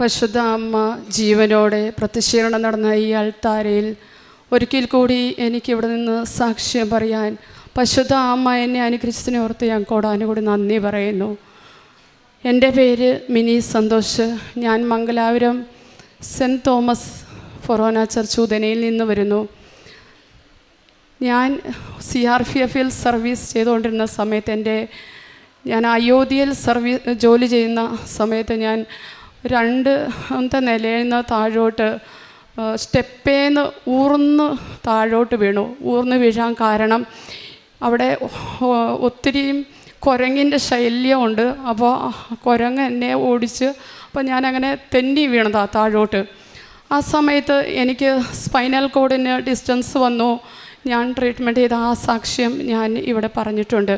പരിശുദ്ധ അമ്മ ജീവനോടെ പ്രത്യക്ഷീകരണം നടന്ന ഈ അൾത്താരയിൽ ഒരിക്കൽ കൂടി എനിക്കിവിടെ നിന്ന് സാക്ഷ്യം പറയാൻ പരിശുദ്ധ അമ്മ എന്നെ അനുഗ്രഹിച്ചതിനെ ഓർത്ത് ഞാൻ കോടാനുകൂടി നന്ദി പറയുന്നു. എന്റെ പേര് മിനി സന്തോഷ്. ഞാൻ Mangalapuram saint Thomas forane church ഉദനയിൽ നിന്ന് വരുന്നു. ഞാൻ സി ആർ പി എഫിൽ സർവീസ് ചെയ്തുകൊണ്ടിരുന്ന സമയത്ത് എന്റെ ഞാൻ അയോധ്യയിൽ സർവീസ് ജോലി ചെയ്യുന്ന സമയത്ത് ഞാൻ രണ്ട് അന്നത്തെ നിലയിൽ നിന്ന് താഴോട്ട് സ്റ്റെപ്പേന്ന് ഊർന്ന് താഴോട്ട് വീണു. ഊർന്ന് വീഴാൻ കാരണം അവിടെ ഒത്തിരി ഒത്തിരിയും കുരങ്ങിന്റെ ശല്യമുണ്ട് അപ്പോൾ കുരങ്ങ് എന്നെ ഓടിച്ച് അപ്പോൾ ഞാനങ്ങനെ തെന്നി വീണതാ താഴോട്ട്. ആ സമയത്ത് എനിക്ക് സ്പൈനൽ കോഡിന് ഡിസ്റ്റൻസ് വന്നു. ഞാൻ ട്രീറ്റ്മെന്റ് ചെയ്ത ആ സാക്ഷ്യം ഞാൻ ഇവിടെ പറഞ്ഞിട്ടുണ്ട്.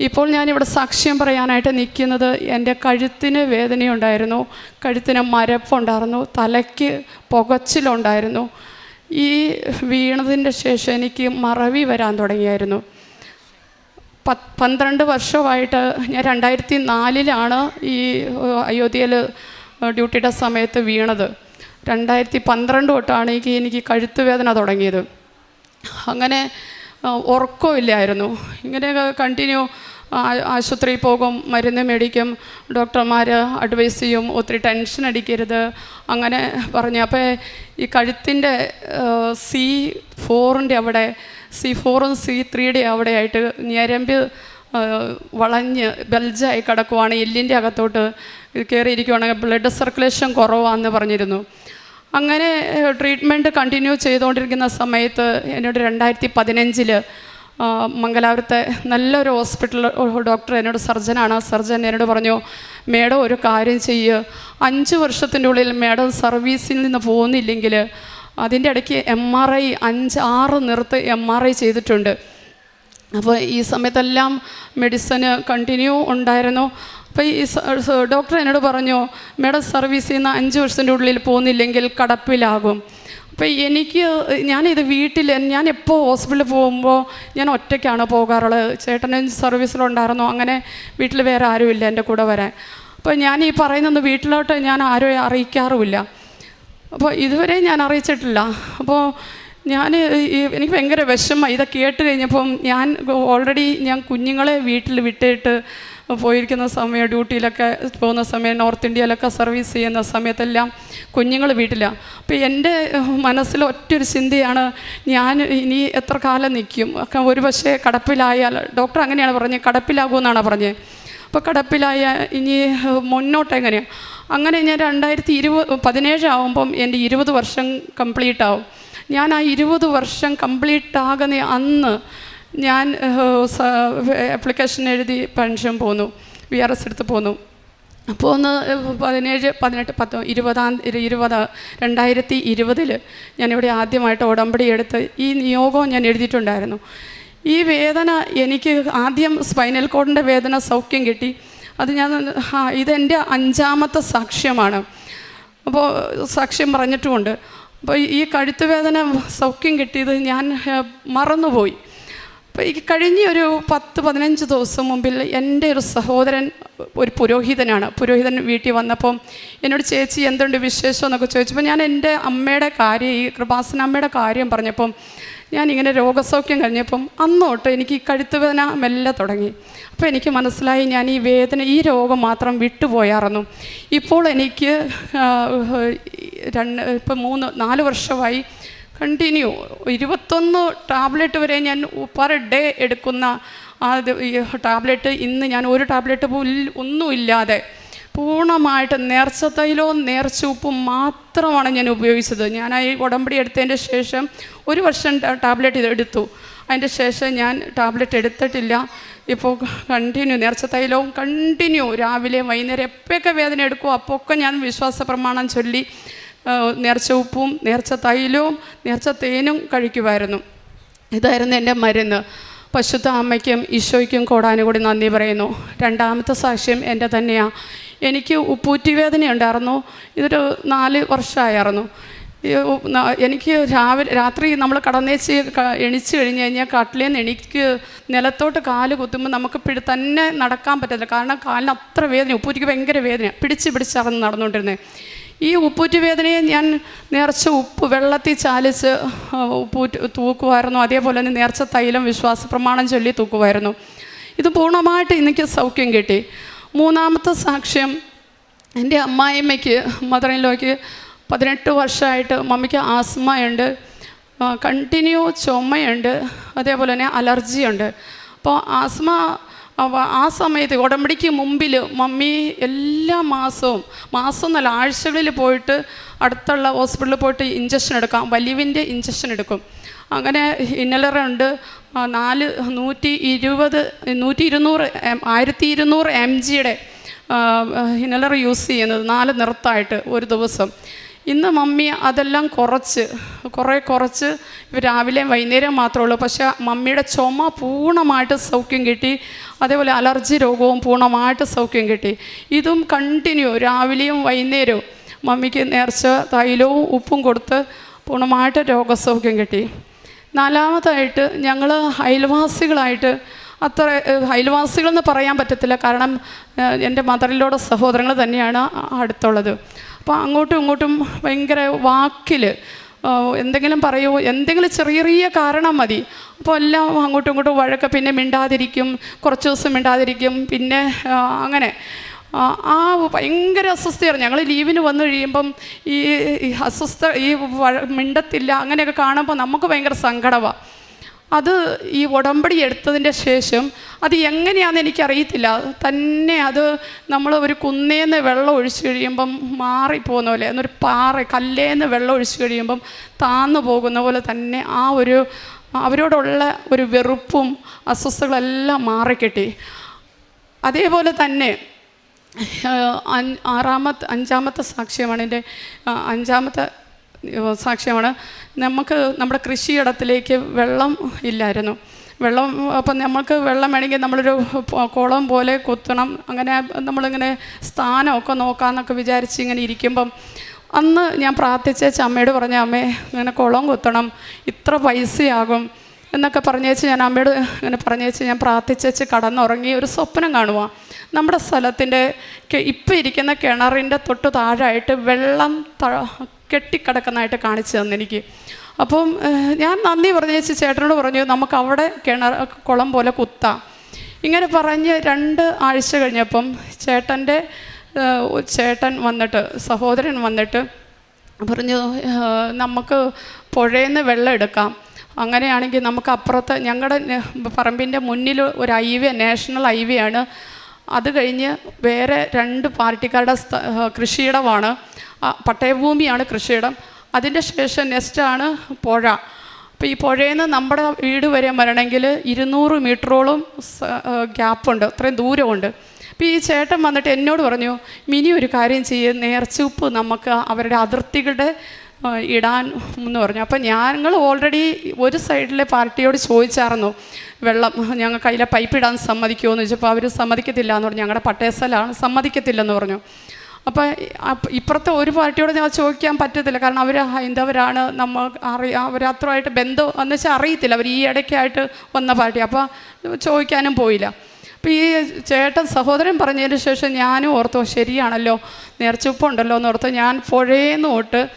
ഇപ്പോൾ ഞാനിവിടെ സാക്ഷ്യം പറയാനായിട്ട് നിൽക്കുന്നത് എന്റെ കഴുത്തിന് വേദനയുണ്ടായിരുന്നു. കഴുത്തിന് മരപ്പുണ്ടായിരുന്നു. തലയ്ക്ക് പുകച്ചിലുണ്ടായിരുന്നു. ഈ വീണതിന്റെ ശേഷം എനിക്ക് മറവി വരാൻ തുടങ്ങിയായിരുന്നു. പത്ത് പന്ത്രണ്ട് വർഷമായിട്ട് ഞാൻ രണ്ടായിരത്തി നാലിലാണ് ഈ അയോധ്യയിൽ ഡ്യൂട്ടിയുടെ സമയത്ത് വീണത്. രണ്ടായിരത്തി പന്ത്രണ്ട് തൊട്ടാണ് എനിക്ക് എനിക്ക് കഴുത്ത് വേദന തുടങ്ങിയത്. അങ്ങനെ ഉറക്കമില്ലായിരുന്നു. ഇങ്ങനെ കണ്ടിന്യൂ ആശുപത്രിയിൽ പോകും മരുന്ന് മേടിക്കും ഡോക്ടർമാർ അഡ്വൈസ് ചെയ്യും ഒത്തിരി ടെൻഷൻ അടിക്കരുത് അങ്ങനെ പറഞ്ഞു. അപ്പോൾ ഈ കഴുത്തിന്റെ സി ഫോറിന്റെ അവിടെ സി ഫോറും സി ത്രീയുടെ അവിടെ ആയിട്ട് ഞരമ്പ് വളഞ്ഞ് ബൽജായി കിടക്കുവാണ്. എല്ലിന്റെ അകത്തോട്ട് കയറിയിരിക്കുവാണെങ്കിൽ ബ്ലഡ് സർക്കുലേഷൻ കുറവാണെന്ന് പറഞ്ഞിരുന്നു. അങ്ങനെ ട്രീറ്റ്മെന്റ് കണ്ടിന്യൂ ചെയ്തുകൊണ്ടിരിക്കുന്ന സമയത്ത് എന്നോട് രണ്ടായിരത്തി പതിനഞ്ചിൽ മംഗലാപുരത്തെ നല്ലൊരു ഹോസ്പിറ്റൽ ഡോക്ടർ എന്നോട് സർജനാണ് സർജൻ എന്നോട് പറഞ്ഞു മേഡം ഒരു കാര്യം ചെയ്യുക അഞ്ച് വർഷത്തിന്റെ ഉള്ളിൽ മേഡം സർവീസിൽ നിന്ന് പോകുന്നില്ലെങ്കിൽ അതിന്റെ ഇടയ്ക്ക് എം ആർ ഐ അഞ്ച് ആറ് നിർത്ത് എം ആർ ഐ ചെയ്തിട്ടുണ്ട്. അപ്പോൾ ഈ സമയത്തെല്ലാം മെഡിസിന് കണ്ടിന്യൂ ഉണ്ടായിരുന്നു. അപ്പോൾ ഈ ഡോക്ടർ എന്നോട് പറഞ്ഞു മേഡം സർവീസ് ചെയ്യുന്ന അഞ്ച് വർഷത്തിന്റെ ഉള്ളിൽ പോകുന്നില്ലെങ്കിൽ കടപ്പിലാകും. അപ്പോൾ എനിക്ക് ഞാനിത് വീട്ടിൽ ഞാൻ എപ്പോൾ ഹോസ്പിറ്റലിൽ പോകുമ്പോൾ ഞാൻ ഒറ്റയ്ക്കാണ് പോകാറുള്ളത്. ചേട്ടനും സർവീസിലുണ്ടായിരുന്നു അങ്ങനെ വീട്ടിൽ വേറെ ആരുമില്ല എന്റെ കൂടെ വരാൻ. അപ്പോൾ ഞാൻ ഈ പറയുന്നൊന്ന് വീട്ടിലോട്ട് ഞാൻ ആരും അറിയിക്കാറുമില്ല. അപ്പോൾ ഇതുവരെ ഞാൻ അറിയിച്ചിട്ടില്ല. അപ്പോൾ ഞാൻ എനിക്ക് ഭയങ്കര വിഷമം ഇതൊക്കെ കേട്ട് കഴിഞ്ഞപ്പം ഞാൻ ഓൾറെഡി ഞാൻ കുഞ്ഞുങ്ങളെ വീട്ടിൽ വിട്ടിട്ട് പോയിരിക്കുന്ന സമയം ഡ്യൂട്ടിയിലൊക്കെ പോകുന്ന സമയം നോർത്ത് ഇന്ത്യയിലൊക്കെ സർവീസ് ചെയ്യുന്ന സമയത്തെല്ലാം കുഞ്ഞുങ്ങൾ വീട്ടിലാണ് അപ്പോൾ എന്റെ മനസ്സിൽ ഒറ്റൊരു ചിന്തയാണ് ഞാൻ ഇനി എത്ര കാലം നിൽക്കും ഒരു പക്ഷേ കടപ്പിലായാൽ ഡോക്ടർ അങ്ങനെയാണ് പറഞ്ഞത് കടപ്പിലാകുമെന്നാണ് പറഞ്ഞത്. അപ്പോൾ കടപ്പിലായ ഇനി മുന്നോട്ട് എങ്ങനെയാണ് അങ്ങനെ ഞാൻ രണ്ടായിരത്തി ഇരുപത് പതിനേഴ് ആകുമ്പം എന്റെ ഇരുപത് വർഷം കംപ്ലീറ്റ് ആവും ഞാൻ ആ ഇരുപത് വർഷം കംപ്ലീറ്റ് ആകുന്ന അന്ന് ഞാൻ ആപ്ലിക്കേഷൻ എഴുതി പെൻഷൻ പോന്നു. വി ആർ എസ് എടുത്ത് പോന്നു. അപ്പോൾ ഒന്ന് പതിനേഴ് പതിനെട്ട് പത്ത് ഇരുപതാം ഇരു- ഇരുപത് രണ്ടായിരത്തി ഇരുപതിൽ ഞാനിവിടെ ആദ്യമായിട്ട് ഉടമ്പടി എടുത്ത് ഈ നിയോഗവും ഞാൻ എഴുതിയിട്ടുണ്ടായിരുന്നു. ഈ വേദന എനിക്ക് ആദ്യം സ്പൈനൽ കോഡിന്റെ വേദന സൗഖ്യം കിട്ടി. അത് ഞാൻ ഇതെന്റെ അഞ്ചാമത്തെ സാക്ഷ്യമാണ്. അപ്പോൾ സാക്ഷ്യം പറഞ്ഞിട്ടുമുണ്ട്. അപ്പോൾ ഈ കഴുത്തുവേദന സൗഖ്യം കിട്ടിയത് ഞാൻ മറന്നുപോയി. അപ്പോൾ ഈ കഴിഞ്ഞ ഒരു പത്ത് പതിനഞ്ച് ദിവസം മുമ്പിൽ എന്റെ ഒരു സഹോദരൻ ഒരു പുരോഹിതനാണ്. പുരോഹിതൻ വീട്ടിൽ വന്നപ്പം എന്നോട് ചേച്ചി എന്തുണ്ട് വിശേഷം? എന്നൊക്കെ ചോദിച്ചപ്പോൾ ഞാൻ എന്റെ അമ്മയുടെ കാര്യം ഈ കൃപാസന അമ്മയുടെ കാര്യം പറഞ്ഞപ്പം ഞാനിങ്ങനെ രോഗസൗഖ്യം കഴിഞ്ഞപ്പം അന്നോട്ട് എനിക്ക് ഈ കഴുത്ത് വേദന മെല്ലെ തുടങ്ങി. അപ്പോൾ എനിക്ക് മനസ്സിലായി ഞാൻ ഈ വേദന ഈ രോഗം മാത്രം വിട്ടുപോയായിരുന്നു ഇപ്പോൾ എനിക്ക് രണ്ട് ഇപ്പം മൂന്ന് നാല് വർഷമായി കണ്ടിന്യൂ ഇരുപത്തൊന്ന് ടാബ്ലറ്റ് വരെ ഞാൻ പെർ ഡേ എടുക്കുന്ന ആ ടാബ്ലറ്റ് ഇന്ന് ഞാൻ ഒരു ടാബ്ലറ്റ് ഒന്നുമില്ലാതെ പൂർണമായിട്ട് നേർച്ച തൈലവും നേർച്ച ഉപ്പും മാത്രമാണ് ഞാൻ ഉപയോഗിച്ചത്. ഞാൻ ഈ ഉടമ്പടി എടുത്തതിന്റെ ശേഷം ഒരു വർഷം ടാബ്ലറ്റ് എടുത്തു. അതിന്റെ ശേഷം ഞാൻ ടാബ്ലറ്റ് എടുത്തിട്ടില്ല. ഇപ്പോൾ കണ്ടിന്യൂ നേർച്ച തൈലവും കണ്ടിന്യൂ രാവിലെ വൈകുന്നേരം എപ്പോഴൊക്കെ വേദന എടുക്കുമോ അപ്പോൾ ഒക്കെ ഞാൻ വിശ്വാസ പ്രമാണം ചൊല്ലി നേർച്ച ഉപ്പും നേർച്ച തൈലവും നേർച്ച തേനും കഴിക്കുമായിരുന്നു ഇതായിരുന്നു എന്റെ മരുന്ന്. പശുദ്ധ അമ്മയ്ക്കും ഈശോയ്ക്കും കോടാനുകൂടി നന്ദി പറയുന്നു. രണ്ടാമത്തെ സാക്ഷ്യം എന്റെ തന്നെയാണ് എനിക്ക് ഉപ്പൂറ്റി വേദന ഉണ്ടായിരുന്നു ഇതൊരു നാല് വർഷമായിരുന്നു. എനിക്ക് രാവിലെ രാത്രി നമ്മൾ കടന്നേച്ച് എണിച്ച് കഴിഞ്ഞ് കഴിഞ്ഞാൽ കട്ടിലേന്ന് എനിക്ക് നിലത്തോട്ട് കാൽ കുത്തുമ്പോൾ നമുക്ക് പിടി തന്നെ നടക്കാൻ പറ്റത്തില്ല. കാരണം കാലിന് അത്ര വേദന ഉപ്പൂറ്റിക്ക് ഭയങ്കര വേദന പിടിച്ച് പിടിച്ചറന്ന് നടന്നുകൊണ്ടിരുന്നത് ഈ ഉപ്പൂറ്റ് വേദനയെ ഞാൻ നേർച്ച ഉപ്പ് വെള്ളത്തിൽ ചാലിച്ച് ഉപ്പൂറ്റ് തൂക്കുമായിരുന്നു. അതേപോലെ തന്നെ നേർച്ച തൈലം വിശ്വാസ പ്രമാണം ചൊല്ലി തൂക്കുമായിരുന്നു. ഇത് പൂർണമായിട്ട് എനിക്ക് സൗഖ്യം കിട്ടി. മൂന്നാമത്തെ സാക്ഷ്യം എന്റെ അമ്മായിമ്മയ്ക്ക് മദറിനിലോയ്ക്ക് പതിനെട്ട് വർഷമായിട്ട് മമ്മിക്ക് ആസ്മയുണ്ട് കണ്ടിന്യൂ ചുമയുണ്ട് അതേപോലെ തന്നെ അലർജിയുണ്ട്. അപ്പോൾ ആസ്മ അവ- ആ സമയത്ത് ഉടമ്പടിക്ക് മുമ്പിൽ മമ്മി എല്ലാ മാസവും മാസം നല്ല ആഴ്ചകളിൽ പോയിട്ട് അടുത്തുള്ള ഹോസ്പിറ്റലിൽ പോയിട്ട് ഇഞ്ചക്ഷൻ എടുക്കാം വലിവിന്റെ ഇഞ്ചക്ഷൻ എടുക്കും. അങ്ങനെ ഇന്നലറുണ്ട് നാല് നൂറ്റി ഇരുപത് നൂറ്റി ഇരുന്നൂറ് ആയിരത്തി ഇരുന്നൂറ് എം ജിയുടെ ഇന്നലർ യൂസ് ചെയ്യുന്നത് നാല് നിറത്തായിട്ട് ഒരു ദിവസം. ഇന്ന് മമ്മി അതെല്ലാം കുറച്ച് കുറേ കുറച്ച്. രാവിലെ വൈകുന്നേരം മാത്രമേ ഉള്ളൂ. പക്ഷേ മമ്മിയുടെ ചുമ പൂർണമായിട്ട് സൗഖ്യം കിട്ടി. അതേപോലെ അലർജി രോഗവും പൂർണമായിട്ട് സൗഖ്യം കിട്ടി. ഇതും കണ്ടിന്യൂ രാവിലെയും വൈകുന്നേരവും മമ്മിക്ക് നേർച്ച തൈലവും ഉപ്പും കൊടുത്ത് പൂർണമായിട്ട് രോഗസൗഖ്യം കിട്ടി. നാലാമതായിട്ട് ഞങ്ങൾ അയൽവാസികളായിട്ട് അത്ര അയൽവാസികളെന്ന് പറയാൻ പറ്റത്തില്ല. കാരണം എന്റെ മദറിലോടെ സഹോദരങ്ങൾ തന്നെയാണ് അടുത്തുള്ളത്. അപ്പോൾ അങ്ങോട്ടും ഇങ്ങോട്ടും ഭയങ്കര വാക്കിൽ എന്തെങ്കിലും പറയോ എന്തെങ്കിലും ചെറിയ ചെറിയ കാരണം മതി. അപ്പോൾ എല്ലാം അങ്ങോട്ടും ഇങ്ങോട്ടും വഴക്ക് പിന്നെ മിണ്ടാതിരിക്കും കുറച്ച് ദിവസം മിണ്ടാതിരിക്കും പിന്നെ അങ്ങനെ. ആ ഭയങ്കര അസ്വസ്ഥയാണ് ഞങ്ങൾ ലീവിന് വന്നു കഴിയുമ്പം ഈ അസ്വസ്ഥ ഈ മിണ്ടത്തില്ല അങ്ങനെയൊക്കെ കാണുമ്പോൾ നമുക്ക് ഭയങ്കര സങ്കടമാണ് അത് ഈ ഉടമ്പടി എടുത്തതിന്റെ ശേഷം അത് എങ്ങനെയാണെന്ന് എനിക്കറിയത്തില്ല. തന്നെ അത് നമ്മൾ ഒരു കുന്നേന്ന് വെള്ളം ഒഴിച്ചു കഴിയുമ്പം മാറിപ്പോകുന്ന പോലെ എന്നൊരു പാറ കല്ലേന്ന് വെള്ളം ഒഴിച്ചു കഴിയുമ്പം താന്നു പോകുന്ന പോലെ തന്നെ ആ ഒരു അവരോടുള്ള ഒരു വെറുപ്പും അസ്വസ്ഥകളെല്ലാം മാറിക്കിട്ടി. അതേപോലെ തന്നെ ആറാമത്തെ അഞ്ചാമത്തെ സാക്ഷ്യമാണ് എന്റെ അഞ്ചാമത്തെ സാക്ഷ്യമാണ്. നമുക്ക് നമ്മുടെ കൃഷിയിടത്തിലേക്ക് വെള്ളം ഇല്ലായിരുന്നു. വെള്ളം അപ്പം നമുക്ക് വെള്ളം വേണമെങ്കിൽ നമ്മളൊരു കുളം പോലെ കുത്തണം. അങ്ങനെ നമ്മളിങ്ങനെ സ്ഥാനമൊക്കെ നോക്കാമെന്നൊക്കെ വിചാരിച്ച് ഇങ്ങനെ ഇരിക്കുമ്പം അന്ന് ഞാൻ പ്രാർത്ഥിച്ചേച്ച അമ്മയോട് പറഞ്ഞ അമ്മേ ഇങ്ങനെ കുളം കുത്തണം. ഇത്ര പൈസയാകും. എന്നൊക്കെ പറഞ്ഞേച്ച് ഞാൻ അമ്മയോട് ഇങ്ങനെ പറഞ്ഞേച്ച് ഞാൻ പ്രാർത്ഥിച്ചേച്ച് കടന്നുറങ്ങി ഒരു സ്വപ്നം കാണുക നമ്മുടെ സ്ഥലത്തിന്റെ ഇപ്പം ഇരിക്കുന്ന കിണറിന്റെ തൊട്ട് താഴായിട്ട് വെള്ളം കെട്ടിക്കിടക്കുന്നതായിട്ട് കാണിച്ചു തന്നെനിക്ക് അപ്പം ഏഹ്, ഞാൻ നന്ദി പറഞ്ഞേച്ച് ചേട്ടനോട് പറഞ്ഞു നമുക്ക് അവിടെ കിണർ കുളം പോലെ കുത്താം. ഇങ്ങനെ പറഞ്ഞ് രണ്ട് ആഴ്ച കഴിഞ്ഞപ്പം ചേട്ടന്റെ ചേട്ടൻ വന്നിട്ട് സഹോദരൻ വന്നിട്ട് പറഞ്ഞു നമുക്ക് പുഴയിൽ നിന്ന് വെള്ളം എടുക്കാം. അങ്ങനെയാണെങ്കിൽ നമുക്ക് അപ്പുറത്ത് ഞങ്ങളുടെ പറമ്പിന്റെ മുന്നിൽ ഒരു ഹൈവേ നാഷണൽ ഹൈവേ ആണ് അത് കഴിഞ്ഞ് വേറെ രണ്ട് പാർട്ടിക്കാരുടെ കൃഷിയിടമാണ്. പട്ടയഭൂമിയാണ് കൃഷിയിടം. അതിന്റെ ശേഷം നെക്സ്റ്റാണ് പുഴ. അപ്പോൾ ഈ പുഴയിൽ നിന്ന് നമ്മുടെ വീട് വരെ വരണമെങ്കിൽ ഇരുന്നൂറ് മീറ്ററോളം ഗ്യാപ്പുണ്ട്. അത്രയും ദൂരമുണ്ട്. അപ്പോൾ ഈ ചേട്ടൻ വന്നിട്ട് എന്നോട് പറഞ്ഞു മിനി ഒരു കാര്യം ചെയ്യും. നേർച്ചുപ്പ് നമുക്ക് അവരുടെ അതിർത്തികളുടെ ഇടാൻ എന്ന് പറഞ്ഞു. അപ്പം ഞങ്ങൾ ഓൾറെഡി ഒരു സൈഡിലെ പാർട്ടിയോട് ചോദിച്ചായിരുന്നു വെള്ളം ഞങ്ങൾക്ക് അതിലെ പൈപ്പ് ഇടാൻ സമ്മതിക്കുമോ? എന്ന് ചോദിച്ചപ്പോൾ അവർ സമ്മതിക്കത്തില്ല എന്ന് പറഞ്ഞു. ഞങ്ങളുടെ പട്ടയസ്ഥലാണ് സമ്മതിക്കത്തില്ലെന്ന് പറഞ്ഞു. അപ്പോൾ അപ്പ- ഇപ്പുറത്തെ ഒരു പാർട്ടിയോട് ഞാൻ ചോദിക്കാൻ പറ്റത്തില്ല. കാരണം അവർ ഹൈന്ദവരാണ്. നമ്മൾ അറി അവർ അത്രമായിട്ട് ബന്ധം എന്ന് വെച്ചാൽ അറിയത്തില്ല. അവർ ഈ ഇടയ്ക്കായിട്ട് വന്ന പാർട്ടി. അപ്പോൾ ചോദിക്കാനും പോയില്ല. അപ്പോൾ ഈ ചേട്ടൻ സഹോദരൻ പറഞ്ഞതിന് ശേഷം ഞാനും ഓർത്തു ശരിയാണല്ലോ. നേർച്ചുപ്പുണ്ടല്ലോ എന്ന് ഓർത്ത്. ഞാൻ പുഴയെന്ന് തൊട്ട്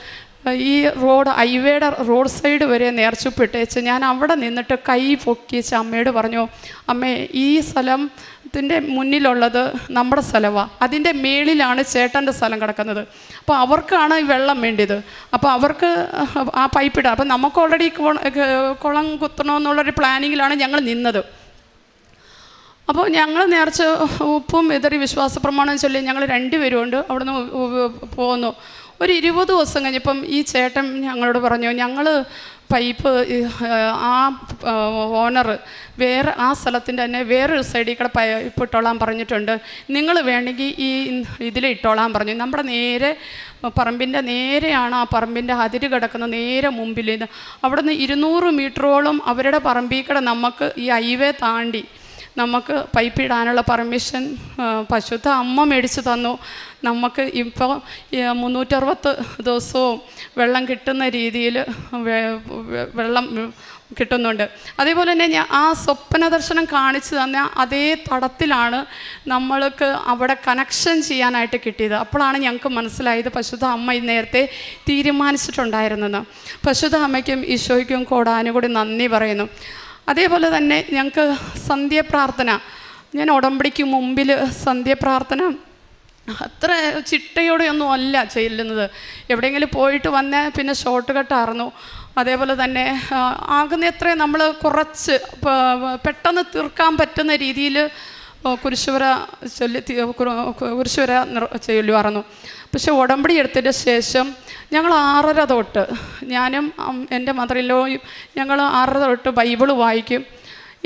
ഈ റോഡ് ഹൈവേയുടെ റോഡ് സൈഡ് വരെ നേർച്ചുപ്പിട്ടേച്ച് ഞാൻ അവിടെ നിന്നിട്ട് കൈ പൊക്കിച്ച് അമ്മയോട് പറഞ്ഞു അമ്മേ ഈ സ്ഥലത്തിന്റെ മുന്നിലുള്ളത് നമ്മുടെ സ്ഥലമാണ് അതിന്റെ മേളിലാണ് ചേട്ടന്റെ സ്ഥലം കിടക്കുന്നത്. അപ്പോൾ അവർക്കാണ് ഈ വെള്ളം വേണ്ടിയത്. അപ്പോൾ അവർക്ക് ആ പൈപ്പ് ഇടാം. അപ്പോൾ നമുക്ക് ഓൾറെഡി കുളം കുത്തണമെന്നുള്ളൊരു പ്ലാനിങ്ങിലാണ് ഞങ്ങൾ നിന്നത്. അപ്പോൾ ഞങ്ങൾ നേർച്ച ഉപ്പും എതിറി വിശ്വാസ പ്രമാണം ചൊല്ലി ഞങ്ങൾ രണ്ടുപേരും ഉണ്ട് അവിടെ നിന്ന് പോന്നു. ഒരു ഇരുപത് ദിവസം കഴിഞ്ഞപ്പം ഈ ചേട്ടൻ ഞങ്ങളോട് പറഞ്ഞു ഞങ്ങൾ പൈപ്പ് ആ ഓണർ വേറെ ആ സ്ഥലത്തിന്റെ തന്നെ വേറൊരു സൈഡിൽ കൂടെ പൈപ്പ് ഇട്ടോളാൻ പറഞ്ഞിട്ടുണ്ട്. നിങ്ങൾ വേണമെങ്കിൽ ഈ ഇതിൽ ഇട്ടോളാൻ പറഞ്ഞു. നമ്മുടെ നേരെ പറമ്പിന്റെ നേരെയാണ് ആ പറമ്പിന്റെ അതിര് കിടക്കുന്ന നേരെ മുമ്പിൽ. ഇത് അവിടെ നിന്ന് ഇരുന്നൂറ് മീറ്ററോളം അവരുടെ പറമ്പിൽ കൂടെ നമുക്ക് ഈ ഹൈവേ താണ്ടി നമുക്ക് പൈപ്പ് ഇടാനുള്ള പെർമിഷൻ പശുത്ത അമ്മ മേടിച്ച് തന്നു. നമുക്ക് ഇപ്പോൾ മുന്നൂറ്ററുപത്ത് ദിവസവും വെള്ളം കിട്ടുന്ന രീതിയിൽ വെള്ളം കിട്ടുന്നുണ്ട്. അതേപോലെ തന്നെ ഞാൻ ആ സ്വപ്ന ദർശനം കാണിച്ചു തന്ന അതേ തടത്തിലാണ് നമ്മൾക്ക് അവിടെ കണക്ഷൻ ചെയ്യാനായിട്ട് കിട്ടിയത്. അപ്പോഴാണ് ഞങ്ങൾക്ക് മനസ്സിലായത് പശുദ്ധ അമ്മ നേരത്തെ തീരുമാനിച്ചിട്ടുണ്ടായിരുന്നെന്ന് പശുദ്ധ അമ്മയ്ക്കും ഈശോയ്ക്കും കോടാനുകൂടി നന്ദി പറയുന്നു. അതേപോലെ തന്നെ ഞങ്ങൾക്ക് സന്ധ്യ പ്രാർത്ഥന ഞാൻ ഉടമ്പടിക്ക് മുമ്പിൽ സന്ധ്യപ്രാർത്ഥന അത്ര ചിട്ടയോടെയൊന്നും അല്ല ചെല്ലുന്നത്. എവിടെയെങ്കിലും പോയിട്ട് വന്നാൽ പിന്നെ ഷോർട്ട് കട്ട് കട്ടായിരുന്നു അതേപോലെ തന്നെ ആകുന്ന എത്രയും നമ്മൾ കുറച്ച് പെട്ടെന്ന് തീർക്കാൻ പറ്റുന്ന രീതിയിൽ കുരിശുവര ചൊല്ലി കുരിശുവര ചൊല്ലി ചൊല്ലുമായിരുന്നു പക്ഷെ ഉടമ്പടി എടുത്തതിന് ശേഷം ഞങ്ങൾ ആറര തൊട്ട് ഞാനും എന്റെ മദറിലോയും ഞങ്ങൾ ആറര തൊട്ട് ബൈബിൾ വായിക്കും.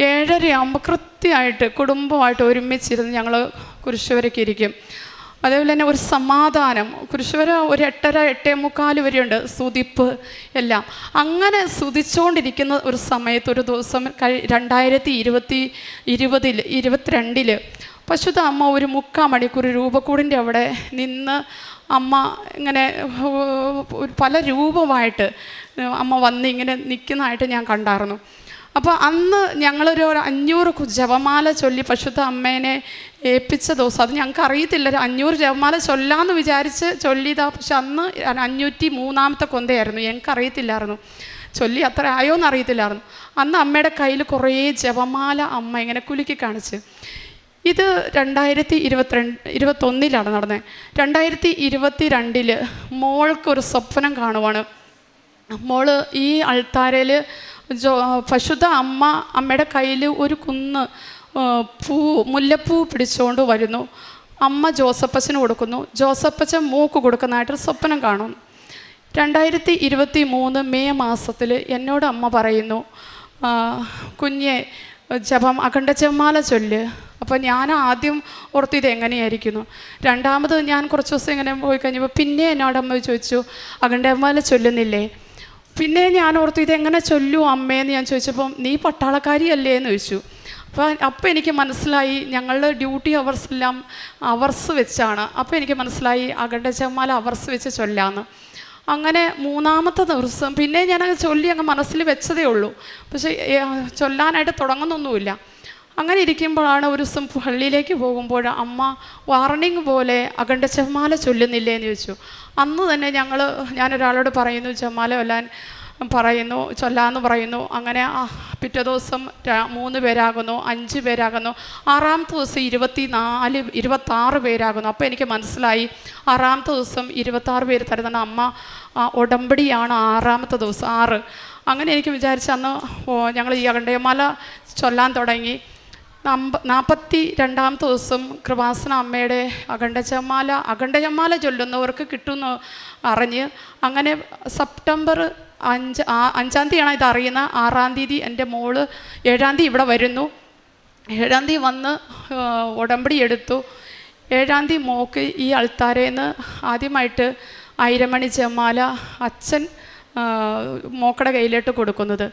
ഏഴരയാകുമ്പോൾ കൃത്യമായിട്ട് കുടുംബമായിട്ട് ഒരുമിച്ചിരുന്ന് ഞങ്ങൾ കുരിശുവരയ്ക്ക് ഇരിക്കും. അതേപോലെ തന്നെ ഒരു സമാധാനം. കുരിശുവര ഒരു എട്ടര എട്ടേ മുക്കാൽ വരെയുണ്ട് സ്തുതിപ്പ് എല്ലാം. അങ്ങനെ സ്തുതിച്ചുകൊണ്ടിരിക്കുന്ന ഒരു സമയത്ത് ഒരു ദിവസം കഴി രണ്ടായിരത്തി ഇരുപത്തി ഇരുപതിൽ ഇരുപത്തിരണ്ടിൽ പശുത അമ്മ ഒരു മുക്കാൽ മണിക്കൂർ രൂപക്കൂടിന്റെ അവിടെ നിന്ന് അമ്മ ഇങ്ങനെ പല രൂപമായിട്ട് അമ്മ വന്ന് ഇങ്ങനെ നിൽക്കുന്നതായിട്ട് ഞാൻ കണ്ടായിരുന്നു. അപ്പോൾ അന്ന് ഞങ്ങളൊരു അഞ്ഞൂറ് ജപമാല ചൊല്ലി പശുദ്ധ അമ്മേനെ ഏൽപ്പിച്ച ദിവസം. അത് ഞങ്ങൾക്ക് അറിയത്തില്ല അഞ്ഞൂറ് ജപമാല ചൊല്ലാന്ന് വിചാരിച്ച് ചൊല്ലിയതാ. പക്ഷെ അന്ന് അഞ്ഞൂറ്റി മൂന്നാമത്തെ കൊന്തയായിരുന്നു. ഞങ്ങൾക്ക് അറിയത്തില്ലായിരുന്നു ചൊല്ലി അത്ര ആയോന്ന് അറിയത്തില്ലായിരുന്നു. അന്ന് അമ്മയുടെ കയ്യിൽ കുറേ ജപമാല അമ്മ ഇങ്ങനെ കുലുക്കി കാണിച്ച്. ഇത് രണ്ടായിരത്തി ഇരുപത്തിരണ്ട് ഇരുപത്തൊന്നിലാണ് നടന്നത് രണ്ടായിരത്തി ഇരുപത്തി രണ്ടിൽ മോൾക്കൊരു സ്വപ്നം കാണുവാണ്. മോൾ ഈ അൾത്താരയിൽ ജോ പശുദ്ധ അമ്മ അമ്മയുടെ കയ്യിൽ ഒരു കുന്ന് പൂ മുല്ലപ്പൂ പിടിച്ചുകൊണ്ട് വരുന്നു. അമ്മ ജോസപ്പച്ചന് കൊടുക്കുന്നു. ജോസപ്പച്ചൻ മൂക്ക് കൊടുക്കുന്നതായിട്ട് സ്വപ്നം കാണുന്നു രണ്ടായിരത്തി ഇരുപത്തി മൂന്ന് മെയ് മാസത്തിൽ എന്നോട് അമ്മ പറയുന്നു കുഞ്ഞെ ജപം അഖണ്ഡ ജപമാല ചൊല്ല്. അപ്പോൾ ഞാൻ ആദ്യം ഓർത്തു ഇത് എങ്ങനെയായിരിക്കുന്നു. രണ്ടാമത് ഞാൻ കുറച്ച് ദിവസം ഇങ്ങനെ പോയി കഴിഞ്ഞപ്പോൾ പിന്നെ എന്നോട് അമ്മ ചോദിച്ചു അഖണ്ഡ ജപമാല ചൊല്ലുന്നില്ലേ? പിന്നെ ഞാൻ ഓർത്തു ഇത് എങ്ങനെ ചൊല്ലൂ അമ്മയെന്ന് ഞാൻ ചോദിച്ചപ്പം നീ പട്ടാളക്കാരിയല്ലേ? എന്ന് ചോദിച്ചു. അപ്പോൾ അപ്പോൾ എനിക്ക് മനസ്സിലായി ഞങ്ങളുടെ ഡ്യൂട്ടി അവേഴ്സ് എല്ലാം അവേഴ്സ് വെച്ചാണ്. അപ്പോൾ എനിക്ക് മനസ്സിലായി അകണ്ട ചമ്മാല അവേഴ്സ് വെച്ച് ചൊല്ലാന്ന്. അങ്ങനെ മൂന്നാമത്തെ ദിവസം പിന്നെ ഞാൻ ചൊല്ലി അങ്ങ് മനസ്സിൽ വെച്ചതേ ഉള്ളൂ. പക്ഷേ ചൊല്ലാനായിട്ട് തുടങ്ങുന്നൊന്നുമില്ല. അങ്ങനെ ഇരിക്കുമ്പോഴാണ് ഒരു ദിവസം പള്ളിയിലേക്ക് പോകുമ്പോൾ അമ്മ വാർണിംഗ് പോലെ അഖണ്ഡ ചെമ്മാല ചൊല്ലുന്നില്ലേ എന്ന് ചോദിച്ചു. അന്ന് തന്നെ ഞങ്ങൾ ഞാനൊരാളോട് പറയുന്നു ചെമ്മാല ചൊല്ലാൻ പറയുന്നു ചൊല്ലാന്ന് പറയുന്നു. അങ്ങനെ പിറ്റേ ദിവസം മൂന്ന് പേരാകുന്നു അഞ്ച് പേരാകുന്നു. ആറാമത്തെ ദിവസം ഇരുപത്തി നാല് ഇരുപത്താറ് പേരാകുന്നു. അപ്പോൾ എനിക്ക് മനസ്സിലായി ആറാമത്തെ ദിവസം ഇരുപത്താറ് പേര് തരുന്ന അമ്മ ഉടമ്പടിയാണ് ആറാമത്തെ ദിവസം ആറ്. അങ്ങനെ എനിക്ക് വിചാരിച്ച അന്ന് ഞങ്ങൾ ഈ അകണ്ടയമല ചൊല്ലാൻ തുടങ്ങി. നമ്പ നാൽപ്പത്തി രണ്ടാമത്തെ ദിവസം കൃപാസന അമ്മയുടെ അഖണ്ഡജമാല അഖണ്ഡജമാല ചൊല്ലുന്നവർക്ക് കിട്ടുമെന്ന് അറിഞ്ഞ് അങ്ങനെ സെപ്റ്റംബർ അഞ്ച് ആ അഞ്ചാം തീയതിയാണ് ഇത് അറിയുന്നത്. ആറാം തീയതി എന്റെ മോൾ ഏഴാം തീയതി ഇവിടെ വരുന്നു. ഏഴാം തീയതി വന്ന് ഉടമ്പടി എടുത്തു. ഏഴാം തീയതി മോക്ക് ഈ അൾത്താരേന്ന് ആദ്യമായിട്ട് ആയിരമണി ജമാല അച്ഛൻ മോക്കട മോക്കടെ കയ്യിലോട്ട് കൊടുക്കുന്നത്.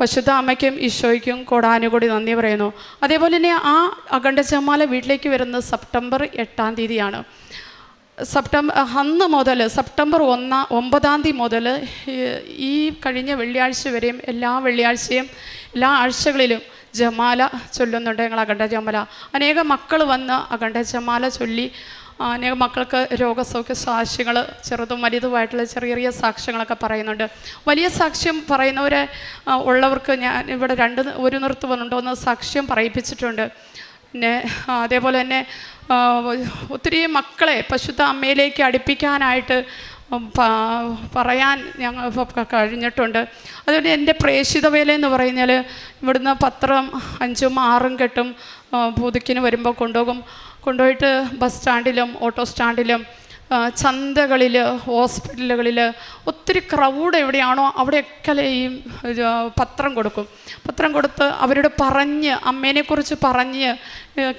പശുദ്ധ അമ്മയ്ക്കും ഈശോയ്ക്കും കോടാനുകൂടി നന്ദി പറയുന്നു. അതേപോലെ തന്നെ ആ അഖണ്ഡ ജമാല വീട്ടിലേക്ക് വരുന്നത് സെപ്റ്റംബർ എട്ടാം തീയതിയാണ്. സെപ്റ്റംബർ അന്ന് മുതൽ സെപ്റ്റംബർ ഒന്നാം ഒമ്പതാം തീയതി മുതൽ ഈ കഴിഞ്ഞ വെള്ളിയാഴ്ച വരെയും എല്ലാ വെള്ളിയാഴ്ചയും എല്ലാ ആഴ്ചകളിലും ജമാല ചൊല്ലുന്നുണ്ട് ഞങ്ങൾ അഖണ്ഡ ജമാല. അനേകം മക്കൾ വന്ന് അഖണ്ഡ ജമാല ചൊല്ലി അനേക മക്കൾക്ക് രോഗസൗഖ്യ സാക്ഷ്യങ്ങൾ ചെറുതും വലുതുമായിട്ടുള്ള ചെറിയ ചെറിയ സാക്ഷ്യങ്ങളൊക്കെ പറയുന്നുണ്ട്. വലിയ സാക്ഷ്യം പറയുന്നവരെ ഉള്ളവർക്ക് ഞാൻ ഇവിടെ രണ്ട് ഒരു നിർത്ത് ഒന്ന് സാക്ഷ്യം പറയിപ്പിച്ചിട്ടുണ്ട്. പിന്നെ അതേപോലെ തന്നെ ഒത്തിരി മക്കളെ പശുദ്ധ അമ്മയിലേക്ക് അടുപ്പിക്കാനായിട്ട് പറയാൻ ഞങ്ങൾ കഴിഞ്ഞിട്ടുണ്ട്. അതുകൊണ്ട് എന്റെ പ്രേക്ഷിത വേല എന്ന് പറഞ്ഞാൽ ഇവിടുന്ന് പത്രം അഞ്ചും ആറും കെട്ടും പുതുക്കിന് വരുമ്പോൾ കൊണ്ടുപോകും. കൊണ്ടുപോയിട്ട് ബസ് സ്റ്റാൻഡിലും ഓട്ടോ സ്റ്റാൻഡിലും ചന്തകളിൽ ഹോസ്പിറ്റലുകളിൽ ഒത്തിരി ക്രൗഡ് എവിടെയാണോ അവിടെയൊക്കെ ഈ പത്രം കൊടുക്കും. പത്രം കൊടുത്ത് അവരോട് പറഞ്ഞ് അമ്മേനെക്കുറിച്ച് പറഞ്ഞ്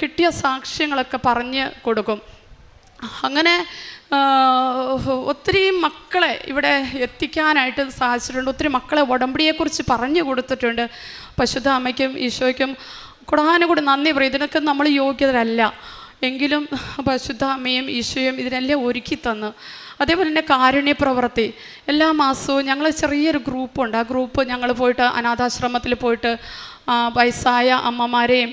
കിട്ടിയ സാക്ഷ്യങ്ങളൊക്കെ പറഞ്ഞ് കൊടുക്കും. അങ്ങനെ ഒത്തിരി മക്കളെ ഇവിടെ എത്തിക്കാനായിട്ട് സാധിച്ചിട്ടുണ്ട്. ഒത്തിരി മക്കളെ ഉടമ്പടിയെക്കുറിച്ച് പറഞ്ഞു കൊടുത്തിട്ടുണ്ട്. പശുദ്ധ അമ്മയ്ക്കും ഈശോയ്ക്കും. കുടാനുകൂടി നന്ദി പറയും. ഇതിനൊക്കെ നമ്മൾ യോഗ്യതരല്ല. എങ്കിലും പരിശുദ്ധ അമ്മയും ഈശോയും ഇതിനെല്ലാം ഒരുക്കി തന്ന് അതേപോലെ തന്നെ കാരുണ്യ പ്രവൃത്തി എല്ലാ മാസവും ഞങ്ങൾ ചെറിയൊരു ഗ്രൂപ്പുണ്ട്. ആ ഗ്രൂപ്പ് ഞങ്ങൾ പോയിട്ട് അനാഥാശ്രമത്തിൽ പോയിട്ട് വയസ്സായ അമ്മമാരെയും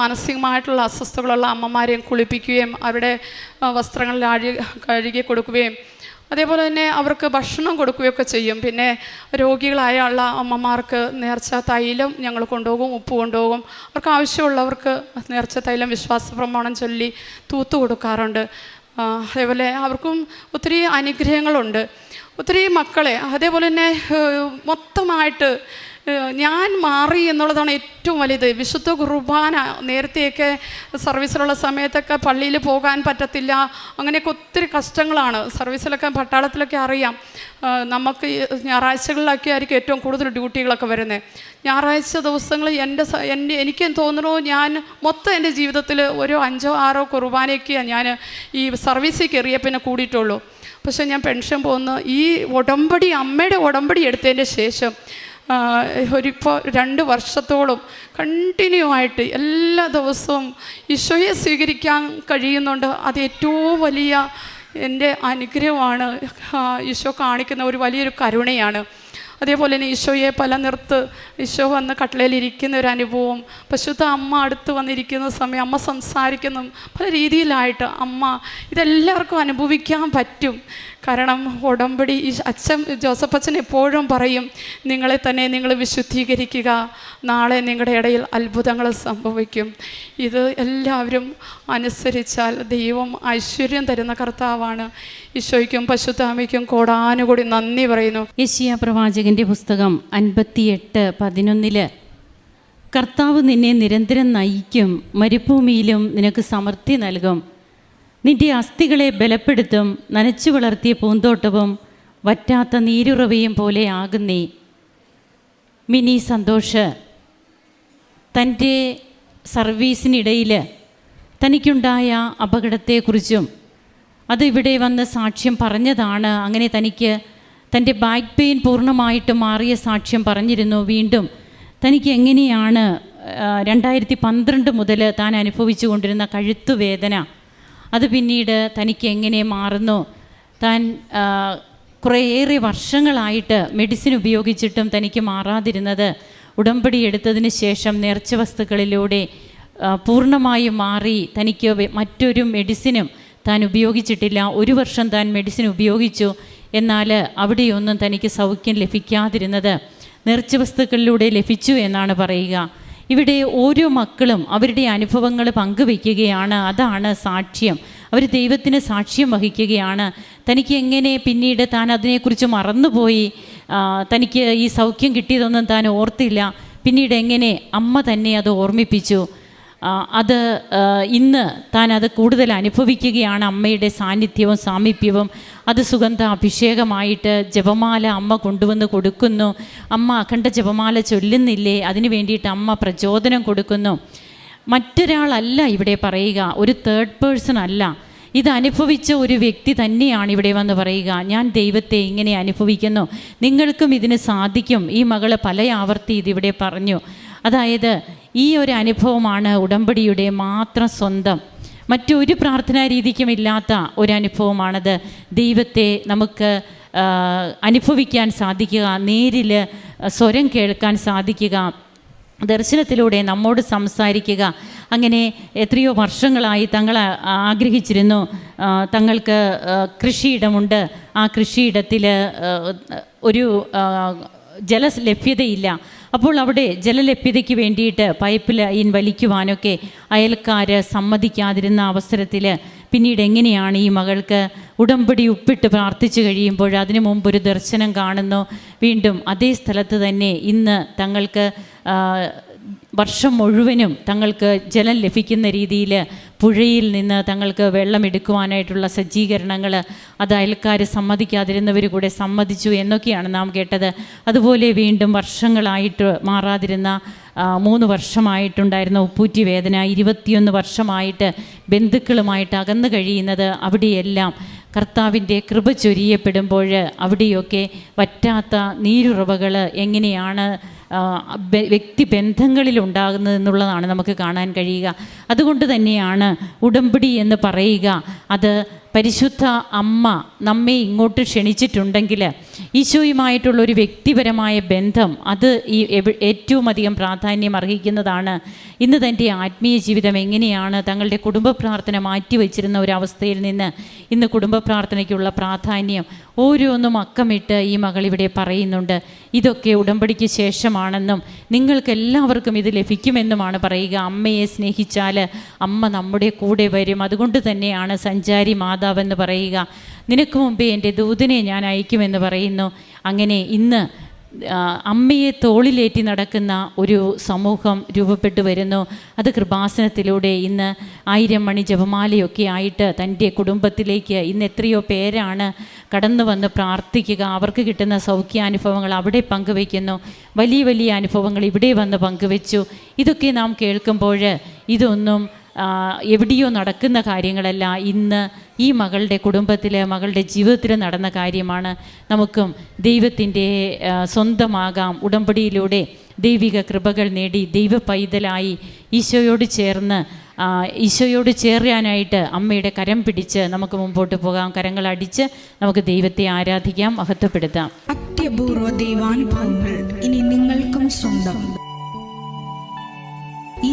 മാനസികമായിട്ടുള്ള അസ്വസ്ഥതകളുള്ള അമ്മമാരെയും കുളിപ്പിക്കുകയും അവരുടെ വസ്ത്രങ്ങളിൽ അഴി കഴുകി കൊടുക്കുകയും അതേപോലെ തന്നെ അവർക്ക് ഭക്ഷണം കൊടുക്കുകയൊക്കെ ചെയ്യും. പിന്നെ രോഗികളായ ഉള്ള അമ്മമാർക്ക് നേർച്ച തൈലം ഞങ്ങൾ കൊണ്ടുപോകും ഉപ്പ് കൊണ്ടുപോകും. അവർക്ക് ആവശ്യമുള്ളവർക്ക് നേർച്ച തൈലം വിശ്വാസ പ്രമാണം ചൊല്ലി തൂത്തു കൊടുക്കാറുണ്ട്. അതേപോലെ അവർക്കും ഒത്തിരി അനുഗ്രഹങ്ങളുണ്ട്. ഒത്തിരി മക്കളെ അതേപോലെ തന്നെ മൊത്തമായിട്ട് ഞാൻ മാറി എന്നുള്ളതാണ് ഏറ്റവും വലുത്. വിശുദ്ധ കുർബാന നേരത്തെയൊക്കെ സർവീസിലുള്ള സമയത്തൊക്കെ പള്ളിയിൽ പോകാൻ പറ്റത്തില്ല. അങ്ങനെയൊക്കെ ഒത്തിരി കഷ്ടങ്ങളാണ്. സർവീസിലൊക്കെ പട്ടാളത്തിലൊക്കെ അറിയാം. നമുക്ക് ഞായറാഴ്ചകളിലൊക്കെ ആയിരിക്കും ഏറ്റവും കൂടുതൽ ഡ്യൂട്ടികളൊക്കെ വരുന്നത് ഞായറാഴ്ച ദിവസങ്ങൾ എന്റെ എന്റെ എനിക്ക് തോന്നുന്നു ഞാൻ മൊത്തം എന്റെ ജീവിതത്തിൽ ഒരു അഞ്ചോ ആറോ കുർബാനയൊക്കെയാണ് ഞാൻ ഈ സർവീസിൽ കയറിയ പിന്നെ കൂടിയിട്ടുള്ളൂ. പക്ഷേ ഞാൻ പെൻഷൻ പോകുന്ന ഈ ഉടമ്പടി അമ്മയുടെ ഉടമ്പടി എടുത്തതിന്റെ ശേഷം ഒരിപ്പോൾ രണ്ട് വർഷത്തോളം കണ്ടിന്യൂ ആയിട്ട് എല്ലാ ദിവസവും ഈശോയെ സ്വീകരിക്കാൻ കഴിയുന്നുണ്ട്. അത് ഏറ്റവും വലിയ എന്റെ അനുഗ്രഹമാണ്. ഈശോ കാണിക്കുന്ന ഒരു വലിയൊരു കരുണയാണ്. അതേപോലെ തന്നെ ഈശോയെ പല നിർത്ത് ഈശോ വന്ന് കട്ടിലയിലിരിക്കുന്ന ഒരു അനുഭവം പശുത്ത അമ്മ അടുത്ത് വന്നിരിക്കുന്ന സമയം അമ്മ സംസാരിക്കുന്നു. പല രീതിയിലായിട്ട് അമ്മ ഇതെല്ലാവർക്കും അനുഭവിക്കാൻ പറ്റും. കാരണം ഉടമ്പടി ഈ അച്ഛൻ ജോസഫ് അച്ഛൻ എപ്പോഴും പറയും നിങ്ങളെ തന്നെ നിങ്ങൾ വിശുദ്ധീകരിക്കുക. നാളെ നിങ്ങളുടെ ഇടയിൽ അത്ഭുതങ്ങൾ സംഭവിക്കും. ഇത് എല്ലാവരും അനുസരിച്ചാൽ ദൈവം ഐശ്വര്യം തരുന്ന കർത്താവാണ്. ഈശോയ്ക്കും പശുത്താമയ്ക്കും കോടാനുകൂടി നന്ദി പറയുന്നു. യശിയ പ്രവാചകന്റെ പുസ്തകം അൻപത്തിയെട്ട് പതിനൊന്നിൽ. കർത്താവ് നിന്നെ നിരന്തരം നയിക്കും മരുഭൂമിയിലും നിനക്ക് സമൃദ്ധി നൽകും. നിന്റെ അസ്ഥികളെ ബലപ്പെടുത്തും നനച്ചു വളർത്തിയ പൂന്തോട്ടവും വറ്റാത്ത നീരുറവയും പോലെ ആകുന്നേ. മിനി സന്തോഷ് തന്റെ സർവീസിനിടയിൽ തനിക്കുണ്ടായ അപകടത്തെക്കുറിച്ചും അത് ഇവിടെ വന്ന് സാക്ഷ്യം പറഞ്ഞതാണ്. അങ്ങനെ തനിക്ക് തന്റെ ബാക്ക് പെയിൻ പൂർണമായിട്ട് മാറിയ സാക്ഷ്യം പറഞ്ഞിരുന്നു. വീണ്ടും തനിക്ക് എങ്ങനെയാണ് രണ്ടായിരത്തി പന്ത്രണ്ട് മുതൽ താൻ അനുഭവിച്ചു കൊണ്ടിരുന്ന കഴുത്തുവേദന അത് പിന്നീട് തനിക്ക് എങ്ങനെ മാറുന്നു? താൻ കുറേയേറെ വർഷങ്ങളായിട്ട് മെഡിസിൻ ഉപയോഗിച്ചിട്ടും തനിക്ക് മാറാതിരുന്നത് ഉടമ്പടി എടുത്തതിന് ശേഷം നേർച്ച വസ്തുക്കളിലൂടെ പൂർണമായും മാറി തനിക്ക് മറ്റൊരു മെഡിസിനും താൻ ഉപയോഗിച്ചിട്ടില്ല. ഒരു വർഷം താൻ മെഡിസിൻ ഉപയോഗിച്ചു. എന്നാൽ അവിടെയൊന്നും തനിക്ക് സൗഖ്യം ലഭിക്കാതിരുന്നത് നേർച്ച വസ്തുക്കളിലൂടെ ലഭിച്ചു എന്നാണ് പറയുക. ഇവിടെ ഓരോ മക്കളും അവരുടെ അനുഭവങ്ങൾ പങ്കുവയ്ക്കുകയാണ് അതാണ് സാക്ഷ്യം. അവർ ദൈവത്തിന് സാക്ഷ്യം വഹിക്കുകയാണ്. തനിക്ക് എങ്ങനെ പിന്നീട് താൻ അതിനെക്കുറിച്ച് മറന്നുപോയി? തനിക്ക് ഈ സൗഖ്യം കിട്ടിയതൊന്നും താൻ ഓർത്തില്ല. പിന്നീട് എങ്ങനെ അമ്മ തന്നെ അത് ഓർമ്മിപ്പിച്ചു? അത് ഇന്ന് താൻ അത് കൂടുതൽ അനുഭവിക്കുകയാണ് അമ്മയുടെ സാന്നിധ്യവും സാമീപ്യവും. അത് സുഗന്ധ അഭിഷേകമായിട്ട് ജപമാല അമ്മ കൊണ്ടുവന്ന് കൊടുക്കുന്നു. അമ്മ അഖണ്ഡ ജപമാല ചൊല്ലുന്നില്ലേ? അതിനു വേണ്ടിയിട്ട് അമ്മ പ്രചോദനം കൊടുക്കുന്നു. മറ്റൊരാളല്ല ഇവിടെ പറയുക. ഒരു തേർഡ് പേഴ്സൺ അല്ല. ഇത് അനുഭവിച്ച ഒരു വ്യക്തി തന്നെയാണ് ഇവിടെ വന്ന് പറയുക. ഞാൻ ദൈവത്തെ ഇങ്ങനെ അനുഭവിക്കുന്നു. നിങ്ങൾക്കും ഇതിന് സാധിക്കും. ഈ മകൾ പല ആവർത്തി ഇതിവിടെ പറഞ്ഞു. അതായത് ഈ ഒരു അനുഭവമാണ് ഉടമ്പടിയുടെ മാത്രം സ്വന്തം. മറ്റൊരു പ്രാർത്ഥനാ രീതിക്കും ഇല്ലാത്ത ഒരു അനുഭവമാണത്. ദൈവത്തെ നമുക്ക് അനുഭവിക്കാൻ സാധിക്കുക നേരിൽ സ്വരം കേൾക്കാൻ സാധിക്കുക ദർശനത്തിലൂടെ നമ്മോട് സംസാരിക്കുക. അങ്ങനെ എത്രയോ വർഷങ്ങളായി തങ്ങൾ ആഗ്രഹിച്ചിരുന്നു. തങ്ങൾക്ക് കൃഷിയിടമുണ്ട്. ആ കൃഷിയിടത്തിൽ ഒരു ജലലഭ്യതയില്ല. അപ്പോൾ അവിടെ ജലലഭ്യതയ്ക്ക് വേണ്ടിയിട്ട് പൈപ്പ് ലൈൻ വലിക്കുവാനൊക്കെ അയൽക്കാർ സമ്മതിക്കാതിരുന്ന അവസരത്തിൽ പിന്നീട് എങ്ങനെയാണ് ഈ മകൾക്ക് ഉടമ്പടി ഉപ്പിട്ട് പ്രാർത്ഥിച്ചു കഴിയുമ്പോൾ അതിനു മുമ്പ് ഒരു ദർശനം കാണുന്നു? വീണ്ടും അതേ സ്ഥലത്ത് തന്നെ ഇന്ന് തങ്ങൾക്ക് വർഷം മുഴുവനും തങ്ങൾക്ക് ജലം ലഭിക്കുന്ന രീതിയിൽ പുഴയിൽ നിന്ന് തങ്ങൾക്ക് വെള്ളം എടുക്കുവാനായിട്ടുള്ള സജ്ജീകരണങ്ങൾ അത് അയൽക്കാർ സമ്മതിക്കാതിരുന്നവർ കൂടെ സമ്മതിച്ചു എന്നൊക്കെയാണ് നാം കേട്ടത്. അതുപോലെ വീണ്ടും വർഷങ്ങളായിട്ട് മാറാതിരുന്ന മൂന്ന് വർഷമായിട്ടുണ്ടായിരുന്ന ഉപ്പൂറ്റി വേദന ഇരുപത്തിയൊന്ന് വർഷമായിട്ട് ബന്ധുക്കളുമായിട്ട് അകന്നു കഴിയുന്നത് അവിടെയെല്ലാം കർത്താവിന്റെ കൃപ ചൊരിയപ്പെടുമ്പോൾ അവിടെയൊക്കെ വറ്റാത്ത നീരുറവകൾ എങ്ങനെയാണ് ആ, ബന്ധങ്ങളിൽ ഉണ്ടാകുന്നതെന്നുള്ളതാണ് നമുക്ക് കാണാൻ കഴിയുക. അതുകൊണ്ട് തന്നെയാണ് ഉടമ്പടി എന്ന് പറയുക. അത് പരിശുദ്ധ അമ്മ നമ്മെ ഇങ്ങോട്ട് ക്ഷണിച്ചിട്ടുണ്ടെങ്കിൽ ഈശോയുമായിട്ടുള്ള ഒരു വ്യക്തിപരമായ ബന്ധം അത് ഈ ഏറ്റവും അധികം പ്രാധാന്യം അർഹിക്കുന്നതാണ്. ഇന്ന് തന്റെ ആത്മീയ ജീവിതം എങ്ങനെയാണ്? തങ്ങളുടെ കുടുംബ പ്രാർത്ഥന മാറ്റിവെച്ചിരുന്ന ഒരവസ്ഥയിൽ നിന്ന് ഇന്ന് കുടുംബ പ്രാർത്ഥനയ്ക്കുള്ള പ്രാധാന്യം ഓരോന്നും അക്കമിട്ട് ഈ മകൾ ഇവിടെ പറയുന്നുണ്ട്. ഇതൊക്കെ ഉടമ്പടിക്ക് ശേഷമാണെന്നും നിങ്ങൾക്ക് എല്ലാവർക്കും ഇത് ലഭിക്കുമെന്നുമാണ് പറയുക. അമ്മയെ സ്നേഹിച്ചാൽ അമ്മ നമ്മുടെ കൂടെ വരും. അതുകൊണ്ട് തന്നെയാണ് സഞ്ചാരി മാതാവെന്ന് പറയുക. നിനക്ക് മുമ്പേ എന്റെ ദൂതിനെ ഞാൻ അയക്കുമെന്ന് പറയുന്നു. അങ്ങനെ ഇന്ന് അമ്മയെ തോളിലേറ്റി നടക്കുന്ന ഒരു സമൂഹം രൂപപ്പെട്ടു വരുന്നു. അത് കൃപാസനത്തിലൂടെ ഇന്ന് ആയിരം മണി ജപമാലയൊക്കെ ആയിട്ട് തന്റെ കുടുംബത്തിലേക്ക് ഇന്ന് എത്രയോ പേരാണ് കടന്നു വന്ന് പ്രാർത്ഥിക്കുക. അവർക്ക് കിട്ടുന്ന സൗഖ്യാനുഭവങ്ങൾ അവിടെ പങ്കുവയ്ക്കുന്നു. വലിയ വലിയ അനുഭവങ്ങൾ ഇവിടെ വന്ന് പങ്കുവെച്ചു. ഇതൊക്കെ നാം കേൾക്കുമ്പോൾ ഇതൊന്നും എവിടെയോ നടക്കുന്ന കാര്യങ്ങളല്ല. ഇന്ന് ഈ മകളുടെ കുടുംബത്തിൽ മകളുടെ ജീവിതത്തിൽ നടന്ന കാര്യമാണ്. നമുക്കും ദൈവത്തിന്റെ സ്വന്തമാകാം. ഉടമ്പടിയിലൂടെ ദൈവിക കൃപകൾ നേടി ദൈവ പൈതലായി ഈശോയോട് ചേർന്ന് ഈശോയോട് ചേരാനായിട്ട് അമ്മയുടെ കരം പിടിച്ച് നമുക്ക് മുമ്പോട്ട് പോകാം. കരങ്ങൾ അടിച്ച് നമുക്ക് ദൈവത്തെ ആരാധിക്കാം മഹത്വപ്പെടുത്താം. അത്യപൂർവ ദൈവാനുഭവങ്ങൾ ഇനി നിങ്ങൾക്കും സ്വന്തം. ഈ